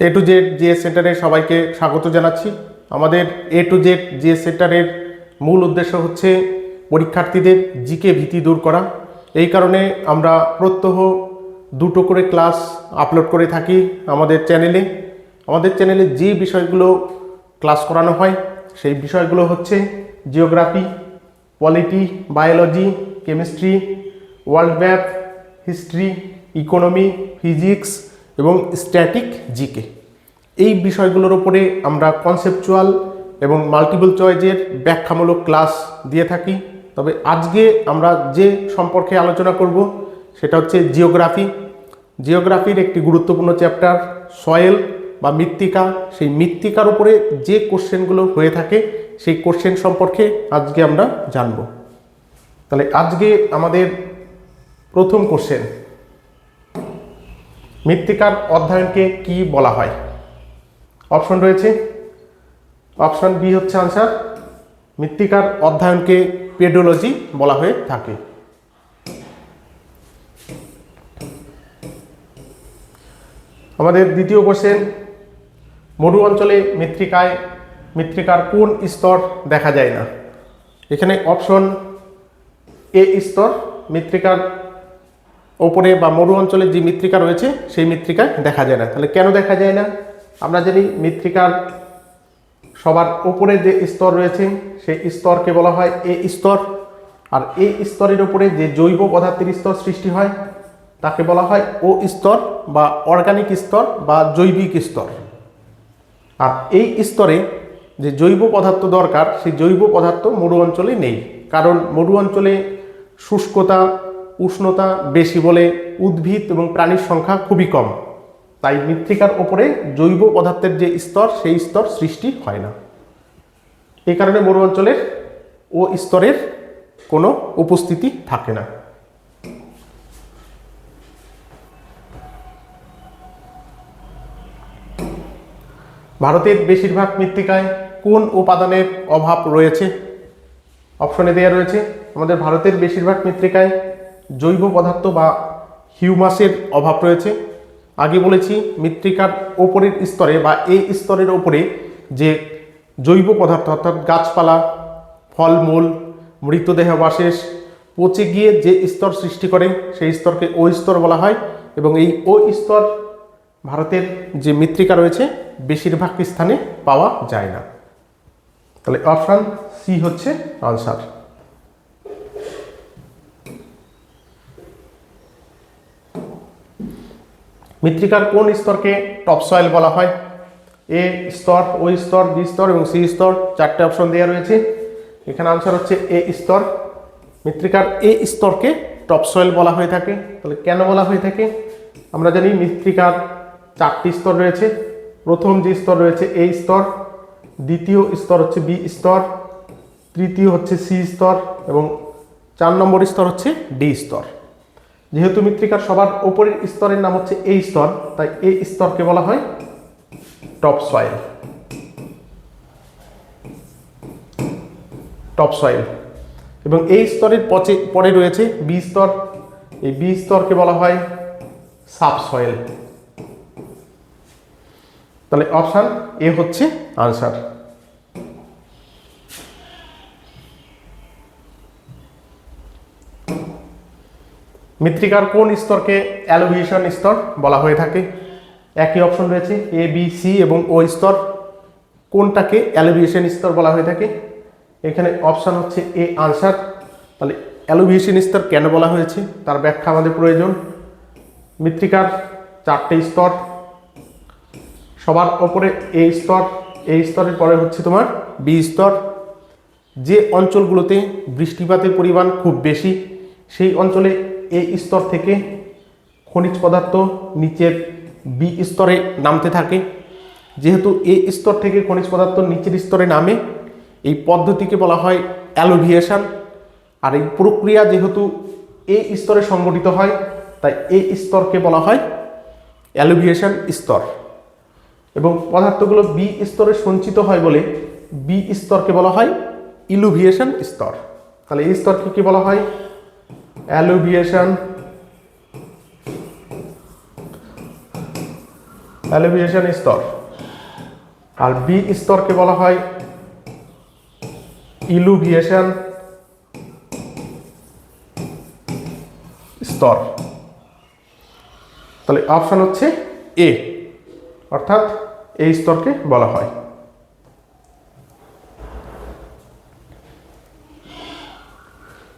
A to Z GS সেন্টারে সবাইকে স্বাগত জানাচ্ছি। আমাদের এ টু জেড জিএস সেন্টারের মূল উদ্দেশ্য হচ্ছে পরীক্ষার্থীদের জিকে ভীতি দূর করা। এই কারণে আমরা প্রত্যহ দুটো করে ক্লাস আপলোড করে থাকি আমাদের চ্যানেলে। আমাদের চ্যানেলে যে বিষয়গুলো ক্লাস করানো হয়, সেই বিষয়গুলো হচ্ছে geography, polity, biology, chemistry, world map history, economy, physics এবং স্ট্যাটিক জিকে এই বিষয়গুলোর ওপরে আমরা কনসেপচুয়াল এবং মাল্টিপল চয়েজের ব্যাখ্যামূলক ক্লাস দিয়ে থাকি। তবে আজকে আমরা যে সম্পর্কে আলোচনা করব, সেটা হচ্ছে জিওগ্রাফি জিওগ্রাফির একটি গুরুত্বপূর্ণ চ্যাপ্টার সয়েল বা মৃত্তিকা। সেই মৃত্তিকার উপরে যে কোশ্চেনগুলো হয়ে থাকে, সেই কোশ্চেন সম্পর্কে আজকে আমরা জানব। তাহলে আজকে আমাদের প্রথম কোশ্চেন মৃত্তিকার অধ্যয়নকে কি বলা হয়? অপশন রয়েছে। অপশন বি হচ্ছে আনসার, মৃত্তিকার অধ্যয়নকে পেডোলজি বলা হয়ে থাকে। আমাদের দ্বিতীয় কোশ্চেন মরু অঞ্চলে মৃত্তিকায়, মৃত্তিকার কোন স্তর দেখা যায় না? এখানে অপশন এ স্তর, মৃত্তিকার ওপরে বা মরু অঞ্চলে যে মৃত্তিকা রয়েছে, সেই মৃত্তিকায় দেখা যায় না। তাহলে কেন দেখা যায় না? আমরা জানি মৃত্তিকার সবার উপরে যে স্তর রয়েছে, সেই স্তরকে বলা হয় এ স্তর। আর এই স্তরের উপরে যে জৈব পদার্থের স্তর সৃষ্টি হয়, তাকে বলা হয় ও স্তর বা অর্গানিক স্তর বা জৈবিক স্তর। আর এই স্তরে যে জৈব পদার্থ দরকার, সেই জৈব পদার্থ মরু অঞ্চলে নেই। কারণ মরু অঞ্চলে শুষ্কতা উষ্ণতা বেশি বলে উদ্ভিদ এবং প্রাণীর সংখ্যা খুবই কম। তাই মৃত্তিকার ওপরে জৈব পদার্থের যে স্তর, সেই স্তর সৃষ্টি হয় না। এ কারণে মরু অঞ্চলের ও স্তরের কোনো উপস্থিতি থাকে না। ভারতের বেশিরভাগ মৃত্তিকায় কোন উপাদানের অভাব রয়েছে? অপশনে দেওয়া রয়েছে, আমাদের ভারতের বেশিরভাগ মৃত্তিকায় জৈব পদার্থ বা হিউমাসের অভাব রয়েছে। আগে বলেছি, মৃত্তিকার ওপরের স্তরে বা এই স্তরের ওপরে যে জৈব পদার্থ, অর্থাৎ গাছপালা, ফলমূল মৃতদেহাবশেষ পচে গিয়ে যে স্তর সৃষ্টি করে, সেই স্তরকে ও স্তর বলা হয় এবং এই ও স্তর ভারতের যে মৃত্তিকা রয়েছে, বেশিরভাগ স্থানে পাওয়া যায় না। তাহলে অপশান সি হচ্ছে আনসার। মৃত্তিকার কোন স্তরকে টপ সয়েল বলা হয়? এ স্তর ও স্তর বি স্তর এবং সি স্তর চারটে অপশন দেওয়া রয়েছে। এখানে আনসার হচ্ছে এ স্তর। মৃত্তিকার এ স্তরকে টপ সয়েল বলা হয়ে থাকে। তাহলে কেন বলা হয়ে থাকে? আমরা জানি মৃত্তিকার চারটি স্তর রয়েছে। প্রথম যে স্তর রয়েছে এ স্তর, দ্বিতীয় স্তর হচ্ছে বি স্তর, তৃতীয় হচ্ছে সি স্তর এবং চার নম্বর স্তর হচ্ছে ডি স্তর। যেহেতু মৃত্তিকার সবার উপরের স্তরের নাম হচ্ছে এই স্তর, তাই এই স্তরকে বলা হয় টপ সয়েল টপ সয়েল এবং এই স্তরের পচে, পরে রয়েছে বি স্তর। এই বি স্তরকে বলা হয় সাব সয়েল তাহলে অপশান এ হচ্ছে আনসার মৃত্তিকার কোন স্তরকে অ্যালোভিয়েশন স্তর বলা হয়ে থাকে? একই অপশন রয়েছে এ বি সি এবং ও স্তর। কোনটাকে অ্যালোভিয়েশন স্তর বলা হয়ে থাকে? এখানে অপশান হচ্ছে এ আনসার। তাহলে অ্যালোভিয়েশন স্তর কেন বলা হয়েছে? তার ব্যাখ্যা আমাদের প্রয়োজন। মৃত্তিকার চারটে স্তর। সবার ওপরে এ স্তর এই স্তরের পরে হচ্ছে তোমার বি স্তর। যে অঞ্চলগুলোতে বৃষ্টিপাতের পরিমাণ খুব বেশি, সেই অঞ্চলে এই স্তর থেকে খনিজ পদার্থ নিচের বি স্তরে নামতে থাকে। যেহেতু এই স্তর থেকে খনিজ পদার্থ নিচের স্তরে নামে, এই পদ্ধতিকে বলা হয় অ্যালোভিয়েশন। আর এই প্রক্রিয়া যেহেতু এই স্তরে সংগঠিত হয়, তাই এই স্তরকে বলা হয় অ্যালোভিয়েশন স্তর। এবং পদার্থগুলো বি স্তরে সঞ্চিত হয় বলে বি স্তরকে বলা হয় ইলুভিয়েশন স্তর। তাহলে এই স্তরকে কি বলা হয়? অ্যালুভিয়েশন অ্যালুভিয়েশন স্তর। আর বি স্তরকে বলা হয় ইলুভিয়েশন স্তর। তাহলে অপশন হচ্ছে এ অর্থাৎ এই স্তরকে বলা হয়।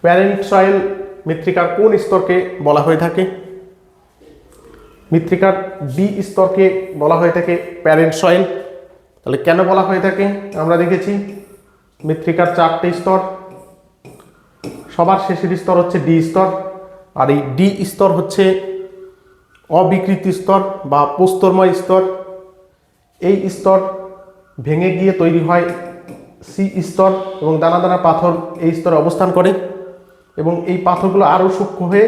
প্যারেন্ট সয়েল মৃত্তিকার কোন স্তরকে বলা হয়ে থাকে? মৃত্তিকার বি স্তরকে বলা হয়ে থাকে প্যারেন্ট সয়েল। তাহলে কেন বলা হয়ে থাকে? আমরা দেখেছি মৃত্তিকার চারটে স্তর। সবার শেষের স্তর হচ্ছে ডি স্তর। আর এই ডি স্তর হচ্ছে অবিকৃতি স্তর বা প্রস্তরময় স্তর। এই স্তর ভেঙে গিয়ে তৈরি হয় সি স্তর এবং দানা দানা পাথর এই স্তরে অবস্থান করে। এবং এই পাথরগুলো আরও সূক্ষ্ম হয়ে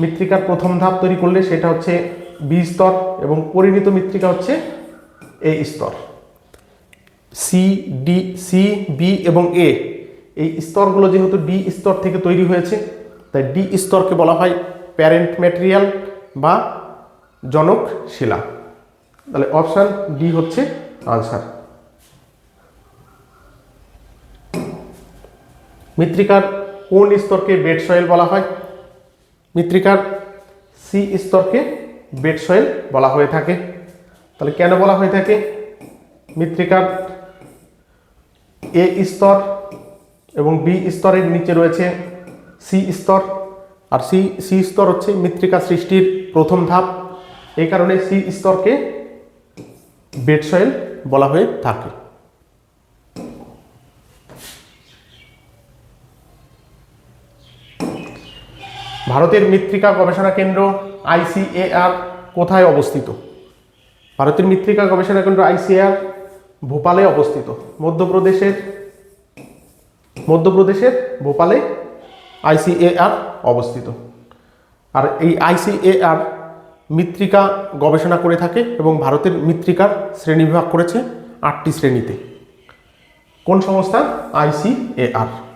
মৃত্তিকার প্রথম ধাপ তৈরি করলে সেটা হচ্ছে বি স্তর এবং পরিণত মৃত্তিকা হচ্ছে এ স্তর। সি ডি সি বি এবং এ এই স্তরগুলো যেহেতু ডি স্তর থেকে তৈরি হয়েছে, তাই ডি স্তরকে বলা হয় প্যারেন্ট ম্যাটেরিয়াল বা জনক শিলা তাহলে অপশান ডি হচ্ছে আনসার মৃত্তিকার কোন স্তরকে বেড সয়েল বলা হয়? মৃত্তিকার সি স্তরকে বেড সয়েল বলা হয়ে থাকে। তাহলে কেন বলা হয়ে থাকে? মৃত্তিকার এ স্তর এবং বি স্তরের নিচে রয়েছে সি স্তর। আর সি সি স্তর হচ্ছে মৃত্তিকা সৃষ্টির প্রথম ধাপ। এই কারণে সি স্তরকে বেড সয়েল বলা হয়ে থাকে। ভারতের মৃত্তিকা গবেষণা কেন্দ্র আইসিএআর কোথায় অবস্থিত? ভারতের মৃত্তিকা গবেষণা কেন্দ্র আইসিএআর ভোপালে অবস্থিত। মধ্যপ্রদেশের মধ্যপ্রদেশের ভোপালে আইসিএআর অবস্থিত। আর এই আইসিএআর মৃত্তিকা গবেষণা করে থাকে এবং ভারতের মৃত্তিকার শ্রেণীবিভাগ করেছে আটটি শ্রেণীতে। কোন সংস্থা? আইসিএআর।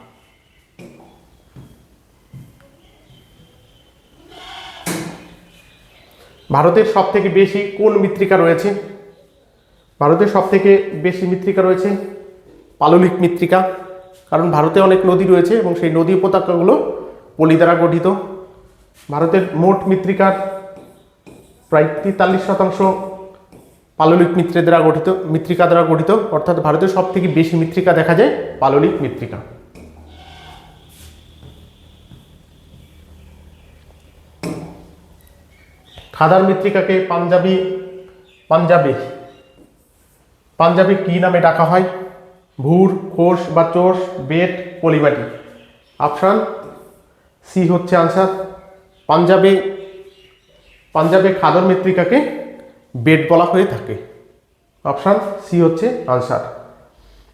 ভারতের সব থেকে বেশি কোন মৃত্তিকা রয়েছে? ভারতের সব থেকে বেশি মৃত্তিকা রয়েছে পাললিক মৃত্তিকা, কারণ ভারতে অনেক নদী রয়েছে এবং সেই নদী উপত্যকাগুলো পলি দ্বারা গঠিত। ভারতের মোট মৃত্তিকার প্রায় তেতাল্লিশ শতাংশ পাললিক মিত্রের দ্বারা গঠিত, মৃত্তিকা দ্বারা গঠিত, অর্থাৎ ভারতের সব থেকে বেশি মৃত্তিকা দেখা যায় পাললিক মৃত্তিকা। খাদার মৃত্তিকাকে পাঞ্জাবি পাঞ্জাবি। পাঞ্জাবি কী নামে ডাকা হয়? ভুর খোস বা চোষ বেট পলিমাটি অপশান সি হচ্ছে আনসার। পাঞ্জাবে পাঞ্জাবে খাদর মৃত্তিকাকে বেড বলা হয়ে থাকে। অপশান সি হচ্ছে আনসার।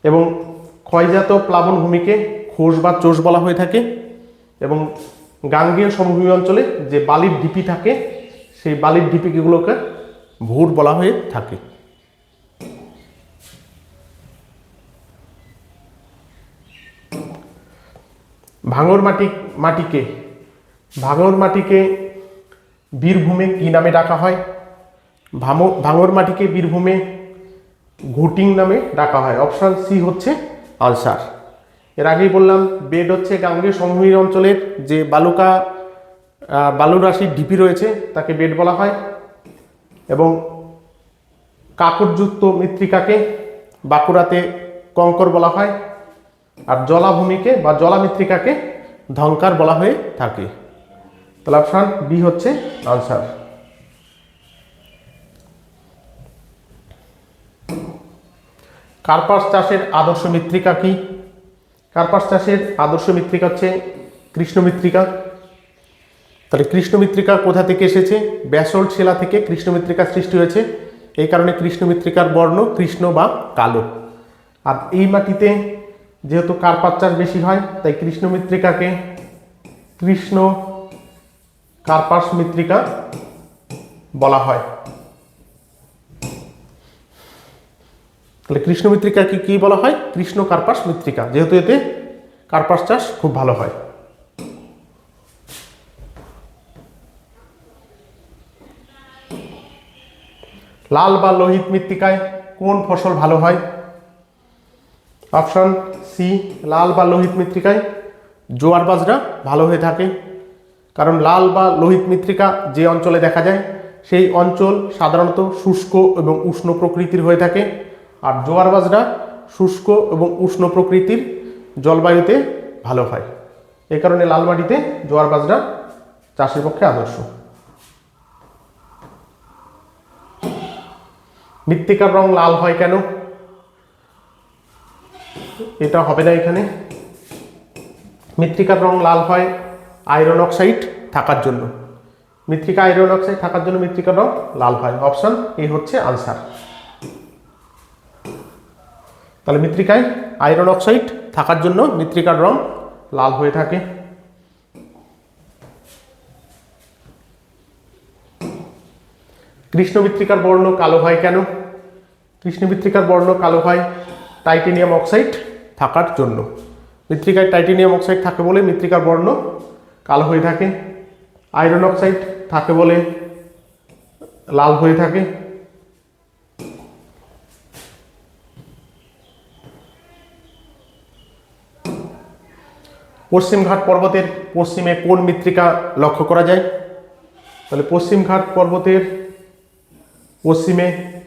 এবং ক্ষয়জাত প্লাবনভূমিকে খোস বা চোষ বলা হয়ে থাকে। এবং গাঙ্গেয় সমভূমি অঞ্চলে যে বালির ঢিপি থাকে সেই বালির ঢিপিগুলোকে ভুট বলা হয়ে থাকে। ভাঙর মাটি, মাটিকে, ভাঙর মাটিকে বীরভূমে কি নামে ডাকা হয়? ভাঙর মাটিকে বীরভূমে ঘুটিং নামে ডাকা হয়। অপশান সি হচ্ছে আলসার। এর আগেই বললাম বেড হচ্ছে গাঙ্গে সমভূমির অঞ্চলের যে বালুকা আহ, বালুরাশির ঢিপি রয়েছে তাকে বেড বলা হয়। এবং কাকরযুক্ত মৃত্তিকাকে বাঁকুড়াতে কঙ্কর বলা হয়। আর জলাভূমিকে বা জলামৃত্তিকাকে ধঙ্কার বলা হয়ে থাকে। তাহলে অপশান বি হচ্ছে আনসার কার্পাস চাষের আদর্শ মৃত্তিকা কি? কার্পাস চাষের আদর্শ মৃত্তিকা হচ্ছে কৃষ্ণ মৃত্তিকা। তাহলে কৃষ্ণ মৃত্তিকা কোথা থেকে এসেছে? ব্যাসল্ট শিলা থেকে কৃষ্ণ মৃত্তিকা সৃষ্টি হয়েছে। এই কারণে কৃষ্ণ মৃত্তিকার বর্ণ কৃষ্ণ বা কালো। আর এই মাটিতে যেহেতু কার্পাস চাষ বেশি হয়, তাই কৃষ্ণ মৃত্তিকাকে কৃষ্ণ কার্পাস মৃত্তিকা বলা হয়। তাহলে কৃষ্ণ মৃত্তিকাকে কি বলা হয়? কৃষ্ণ কার্পাস মৃত্তিকা যেহেতু এতে কার্পাস চাষ খুব ভালো হয়। লাল বা লোহিত মৃত্তিকায় কোন ফসল ভালো হয়? অপশন সি লাল বা লোহিত মৃত্তিকায় জোয়ার বাজরা ভালো হয়ে থাকে। কারণ লাল বা লোহিত মৃত্তিকা যে অঞ্চলে দেখা যায়, সেই অঞ্চল সাধারণত শুষ্ক এবং উষ্ণ প্রকৃতির হয়ে থাকে। আর জোয়ার বাজরা শুষ্ক এবং উষ্ণ প্রকৃতির জলবায়ুতে ভালো হয়। এই কারণে লাল মাটিতে জোয়ার বাজরা চাষের পক্ষে আদর্শ। মৃত্তিকার রং লাল হয় কেন? এটা হবে না এখানে। মৃত্তিকার রং লাল হয় আয়রন অক্সাইড থাকার জন্য। মৃত্তিকা আয়রন অক্সাইড থাকার জন্য মৃত্তিকার রং লাল হয়। অপশন এই হচ্ছে আনসার তাহলে মৃত্তিকায় আয়রন অক্সাইড থাকার জন্য মৃত্তিকার রং লাল হয়ে থাকে। কৃষ্ণ মৃত্তিকার বর্ণ কালো হয় কেন? কৃষ্ণ মৃত্তিকার বর্ণ কালো হয় টাইটেনিয়াম অক্সাইড থাকার জন্য। মৃত্তিকায় টাইটেনিয়াম অক্সাইড থাকে বলে মৃত্তিকার বর্ণ কালো হয়ে থাকে। আয়রন অক্সাইড থাকে বলে লাল হয়ে থাকে। পশ্চিমঘাট পর্বতের পশ্চিমে কোন মৃত্তিকা লক্ষ্য করা যায়? তাহলে পশ্চিমঘাট পর্বতের পশ্চিমে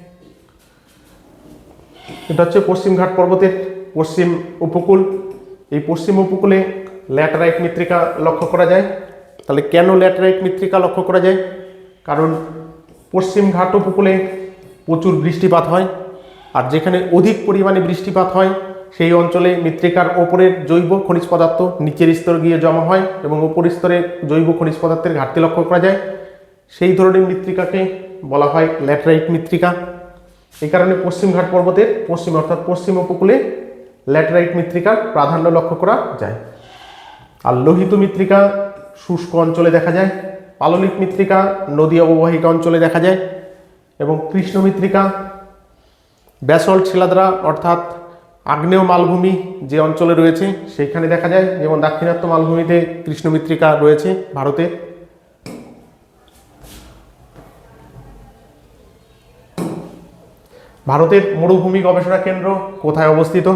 এটা হচ্ছে পশ্চিমঘাট পর্বতের পশ্চিম উপকূল। এই পশ্চিম উপকূলে ল্যাটারাইট মৃত্তিকা লক্ষ্য করা যায়। তাহলে কেন ল্যাটারাইট মৃত্তিকা লক্ষ্য করা যায়? কারণ পশ্চিমঘাট উপকূলে প্রচুর বৃষ্টিপাত হয় আর যেখানে অধিক পরিমাণে বৃষ্টিপাত হয়, সেই অঞ্চলে মৃত্তিকার ওপরের জৈব খনিজ পদার্থ নিচের স্তর গিয়ে জমা হয় এবং ওপর স্তরে জৈব খনিজ পদার্থের ঘাটতি লক্ষ্য করা যায়। সেই ধরনের মৃত্তিকাকে বলা হয় ল্যাটারাইট মৃত্তিকা। এই কারণে পশ্চিমঘাট পর্বতের পশ্চিম অর্থাৎ পশ্চিম উপকূলে ল্যাটেরাইট মৃত্তিকার প্রাধান্য লক্ষ্য করা যায়। আর লোহিত মৃত্তিকা শুষ্ক অঞ্চলে দেখা যায়, পাললিক মৃত্তিকা নদী অববাহিকা অঞ্চলে দেখা যায়, এবং কৃষ্ণ মৃত্তিকা, ব্যাসল্ট শিলাদ্রা অর্থাৎ আগ্নেয় মালভূমি যে অঞ্চলে রয়েছে সেইখানে দেখা যায়। যেমন দাক্ষিণাত্য মালভূমিতে কৃষ্ণ মৃত্তিকা রয়েছে ভারতে। ভারতের মরুভূমি গবেষণা কেন্দ্র কোথায় অবস্থিত?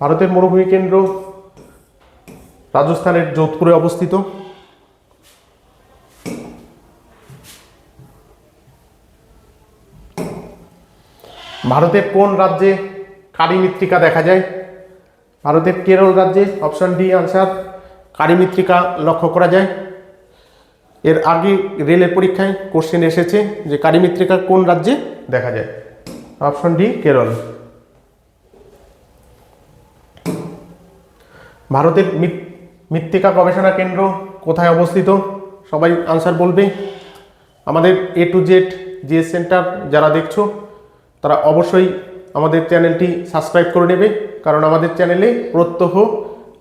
ভারতের মরুভূমি কেন্দ্র রাজস্থানের যোধপুরে অবস্থিত। ভারতের কোন রাজ্যে কারি মৃত্তিকা দেখা যায়? ভারতের কেরল রাজ্যে অপশন ডি আনসার, কারি মৃত্তিকা লক্ষ্য করা যায়। এর আগে রেলের পরীক্ষায় কোশ্চেন এসেছে যে কারি মৃত্তিকা কোন রাজ্যে দেখা যায়। অপশন ডি কেরল ভারতের মৃত্তিকা গবেষণা কেন্দ্র কোথায় অবস্থিত? সবাই আনসার বলবে। আমাদের A to Z GS centre যারা দেখছ, তারা অবশ্যই আমাদের চ্যানেলটি সাবস্ক্রাইব করে নেবে। কারণ আমাদের চ্যানেলে প্রত্যহ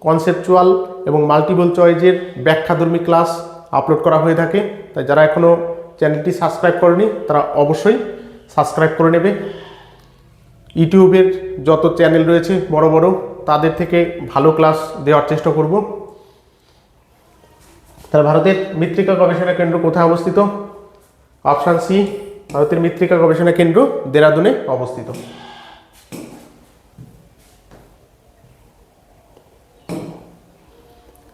কনসেপচুয়াল এবং মাল্টিপল চয়েজের ব্যাখ্যাধর্মী ক্লাস আপলোড করা হয়ে থাকে। তাই যারা এখনও চ্যানেলটি সাবস্ক্রাইব করেনি, তারা অবশ্যই সাবস্ক্রাইব করে নেবে। ইউটিউবের যত চ্যানেল রয়েছে বড় বড়, তাদের থেকে ভালো ক্লাস দেওয়ার চেষ্টা করব। তাহলে ভারতের মৃত্তিকা গবেষণা কেন্দ্র কোথায় অবস্থিত? অপশান সি, ভারতের মৃত্তিকা গবেষণা কেন্দ্র দেরাদুনে অবস্থিত।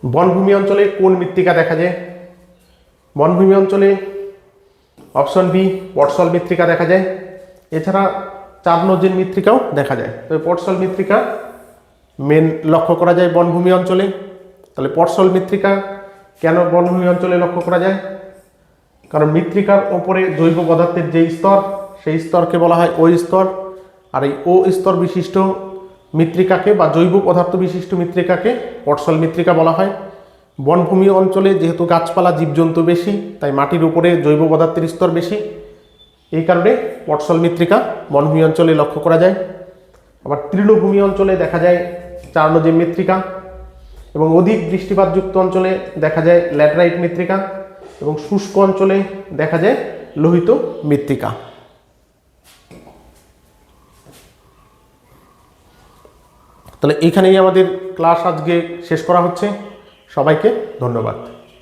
বনভূমি অঞ্চলে কোন মৃত্তিকা দেখা যায়? বনভূমি অঞ্চলে অপশন বি পটসল মৃত্তিকা দেখা যায়। এছাড়া চার নজির মৃত্তিকাও দেখা যায়। তবে পটসল মৃত্তিকা মেন লক্ষ্য করা যায় বনভূমি অঞ্চলে। তাহলে পটসল মৃত্তিকা কেন বনভূমি অঞ্চলে লক্ষ্য করা যায়? কারণ মৃত্তিকার ওপরে জৈব পদার্থের যে স্তর, সেই স্তরকে বলা হয় ও স্তর। আর এই ও স্তর বিশিষ্ট মৃত্তিকাকে বা জৈব পদার্থ বিশিষ্ট মৃত্তিকাকে পটসল মৃত্তিকা বলা হয়। বনভূমি অঞ্চলে যেহেতু গাছপালা জীবজন্তু বেশি, তাই মাটির উপরে জৈব পদার্থের স্তর বেশি। এই কারণে পটসল মৃত্তিকা বনভূমি অঞ্চলে লক্ষ্য করা যায়। আবার তৃণভূমি অঞ্চলে দেখা যায় চার্নজে মৃত্তিকা এবং অধিক বৃষ্টিপাতযুক্ত অঞ্চলে দেখা যায় ল্যাটেরাইট মৃত্তিকা এবং শুষ্ক অঞ্চলে দেখা যায় লোহিত মৃত্তিকা। তাহলে এখানেই আমাদের ক্লাস আজকে শেষ করা হচ্ছে। সবাইকে ধন্যবাদ।